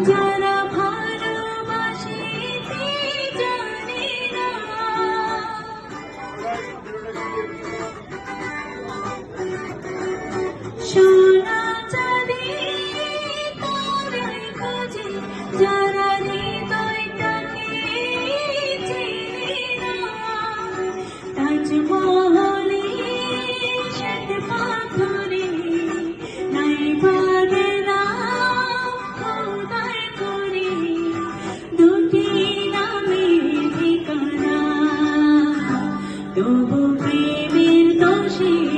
Yeah. তবু প্রেমের দোষী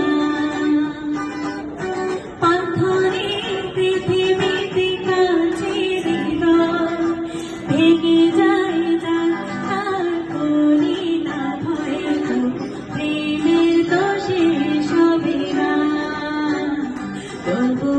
都不